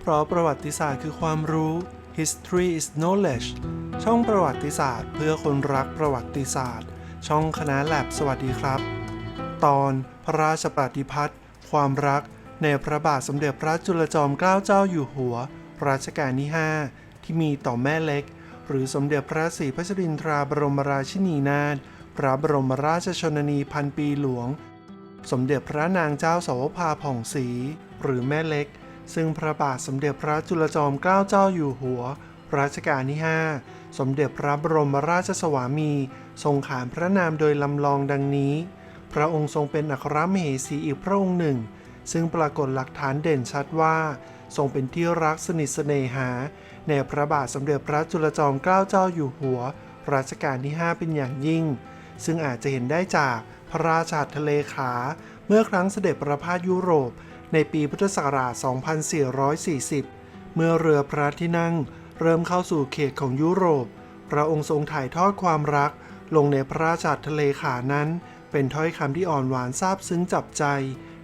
เพราะประวัติศาสตร์คือความรู้ history is knowledge ช่องประวัติศาสตร์ เพื่อคนรักประวัติศาสตร์ ช่องคณะแลบสวัสดีครับ ตอนพระราชปฏิพัฒน์ความรักในพระบาทสมเด็จพระจุลจอมเกล้าเจ้าอยู่หัว รัชกาลที่ 5 ที่มีต่อแม่เล็ก หรือสมเด็จพระศรีพัชรินทราบรมราชินีนาถพระบรมราชชนนีพันปีหลวง สมเด็จพระนางเจ้าสาวภาผ่องศรีหรือแม่เล็ก ซึ่งพระบาทสมเด็จพระจุลจอมเกล้าเจ้าอยู่หัว รัชกาลที่ 5 สมเด็จพระบรมราชสวามี ทรงขานพระนามโดยลำลองดังนี้ พระองค์ทรงเป็นอัครมเหสีอีกพระองค์หนึ่ง ซึ่งปรากฏหลักฐานเด่นชัดว่า ทรงเป็นที่รักสนิทเสน่หา ในพระบาทสมเด็จพระจุลจอมเกล้าเจ้าอยู่หัว รัชกาลที่ 5 เป็นอย่างยิ่ง ซึ่งอาจจะเห็นได้จากพระราชาทะเลขา เมื่อครั้งเสด็จประพาสยุโรป ในปีพุทธศักราช 2440 เมื่อเรือพระที่นั่ง เริ่มเข้าสู่เขตของยุโรป พระองค์ทรงถ่ายทอดความรัก ลงในพระราชาทะเลขานั้น เป็นถ้อยคำที่อ่อนหวานซาบซึ้งจับใจ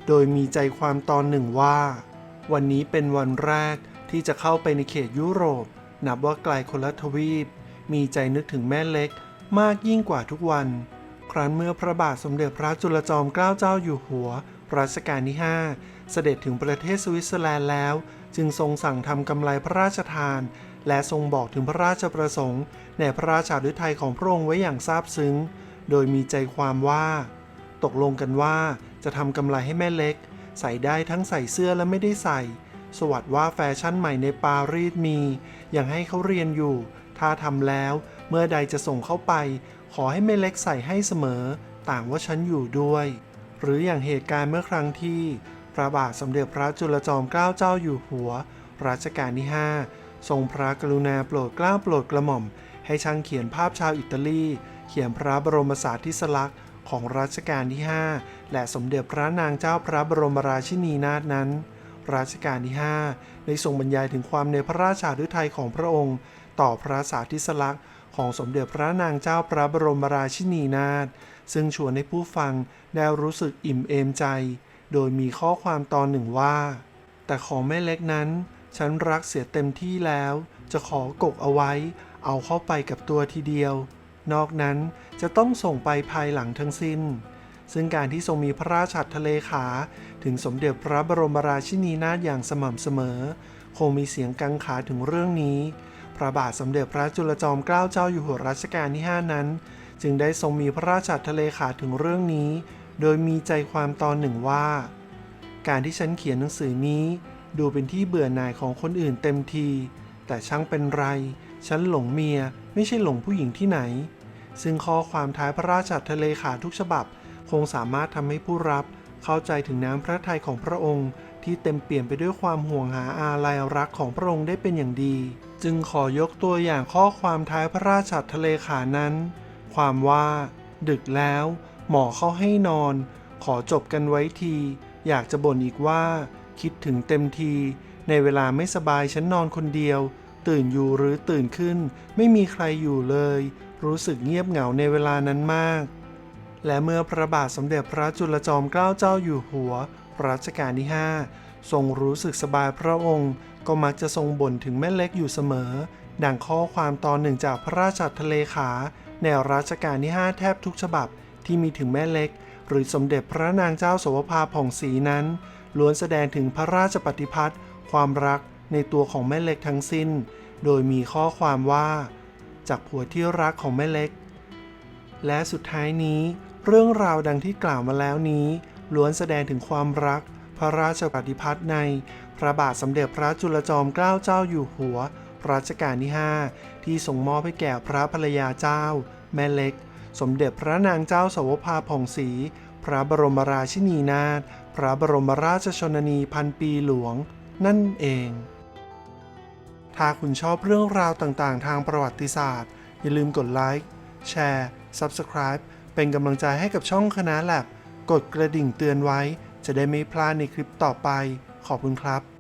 โดยมีใจความตอนหนึ่งว่า วันนี้เป็นวันแรกที่จะเข้าไปในเขตยุโรป นับว่าไกลคนละทวีป มีใจนึกถึงแม่เล็กมากยิ่งกว่าทุกวัน ครั้นเมื่อพระบาทสมเด็จพระจุลจอมเกล้าเจ้าอยู่หัวรัชกาลที่ 5 เสด็จถึงประเทศสวิตเซอร์แลนด์แล้ว จึงทรงสั่งทำกำไรพระราชทาน และทรงบอกถึงพระราชประสงค์ ในพระราชาฤทัยของพระองค์ไว้อย่างซาบซึ้ง โดยมีใจความว่า ตกลงกันว่าจะทำกำไรให้แม่เล็ก ใส่ได้ทั้งใส่เสื้อและไม่ได้ใส่ สวัสดว่าแฟชั่นใหม่ในปารีสมียังให้เขาเรียนอยู่ ถ้าทำแล้วเมื่อใดจะส่งเข้าไป ขอให้แม่เล็กใส่ให้เสมอ ต่างว่าฉันอยู่ด้วย หรืออย่างเหตุการณ์เมื่อครั้งที่ พระบาทสมเด็จพระจุลจอมเกล้าเจ้าอยู่หัว รัชกาลที่ 5 ทรงพระกรุณาโปรดเกล้าโปรดกระหม่อม ให้ช่างเขียนภาพชาวอิตาลี เขียนพระบรมสารีริสลักษณ์ของรัชกาลที่ 5 และสมเด็จพระนางเจ้าพระบรมราชินีนาถนั้น รัชกาลที่ 5 ได้ทรงบรรยายถึงความในพระราชาฤทัยของพระองค์ ต่อพระสารทิสลักษณ์ของสมเด็จพระนางเจ้าพระบรมราชินีนาถซึ่งชวนให้ผู้ฟังได้รู้สึกอิ่มเอมใจ โดยมีข้อความตอนหนึ่งว่า แต่ของแม่เล็กนั้น ฉันรักเสียเต็มที่แล้ว จะขอกกเอาไว้ เอาเข้าไปกับตัวทีเดียว นอกนั้นจะต้องส่งไปภายหลังทั้งสิ้น ซึ่งการที่ทรงมีพระราชทะเลขา ถึงสมเด็จพระบรมราชินีนาถอย่างสม่ำเสมอ คงมีเสียงกังขาถึงเรื่องนี้ พระบาทสมเด็จพระจุลจอมเกล้าเจ้าอยู่หัวรัชกาลที่ 5 นั้น จึงได้ทรงมีพระราชทะเลขาถึงเรื่องนี้ โดยมีใจความตอนหนึ่งว่า การที่ฉันเขียนหนังสือนี้ ดูเป็นที่เบื่อหน่ายของคนอื่นเต็มที แต่ช่างเป็นไร ฉันหลงเมียไม่ใช่หลงผู้หญิงที่ไหน ซึ่งข้อความท้ายพระราชทะเลขาทุกฉบับ คงสามารถทำให้ผู้รับ เข้าใจถึงน้ำพระทัยของพระองค์ ที่เต็มเปี่ยมไปด้วยความห่วงหาอาลัยรักของพระองค์ได้เป็นอย่างดี จึงขอยกตัวอย่างข้อความท้ายพระราชทะเลขานั้น ความว่า ดึกแล้ว หมอเข้าให้นอน ขอจบกันไว้ที อยากจะบ่นอีกว่า คิดถึงเต็มที ในเวลาไม่สบายฉันนอนคนเดียว ตื่นอยู่หรือตื่นขึ้น ไม่มีใครอยู่เลย รู้สึกเงียบเหงาในเวลานั้นมาก และเมื่อพระบาทสมเด็จพระจุลจอมเกล้าเจ้าอยู่หัวรัชกาลที่ 5 ทรงรู้สึกสบายพระองค์ก็มักจะทรงบ่นถึงแม่เล็กอยู่เสมอ ดังข้อความตอนหนึ่งจากพระราชทะเลขา ในรัชกาลที่ 5 แทบทุกฉบับ ที่มีถึงแม่เล็ก หรือสมเด็จพระนางเจ้าสวภาผ่องศรีนั้น ล้วนแสดงถึงพระราชปฏิพัทธ์ความรักในตัวของแม่เล็กทั้งสิ้น โดยมีข้อความว่า จากผัวที่รักของแม่เล็ก และสุดท้ายนี้ เรื่องราวดังที่กล่าวมาแล้วนี้ ล้วนแสดงถึงความรัก พระราชปฏิพัทธ์ใน พระบาทสมเด็จพระจุลจอมเกล้าเจ้าอยู่หัวรัชกาลที่ 5 ที่ทรงมอบให้แก่พระภรรยาเจ้า แม่เล็ก สมเด็จพระนางเจ้าสวภาผ่องศรีพระบรมราชินีนาถพระบรมราชชนนีพันปีหลวง นั่นเอง ถ้าคุณชอบเรื่องราวต่างๆ ทางประวัติศาสตร์ อย่าลืมกดไลค์แชร์ Subscribe เป็นกำลังใจให้กับช่องคณะแลบกดกระดิ่งเตือนไว้ จะได้ไม่พลาดในคลิปต่อไป ขอบคุณครับ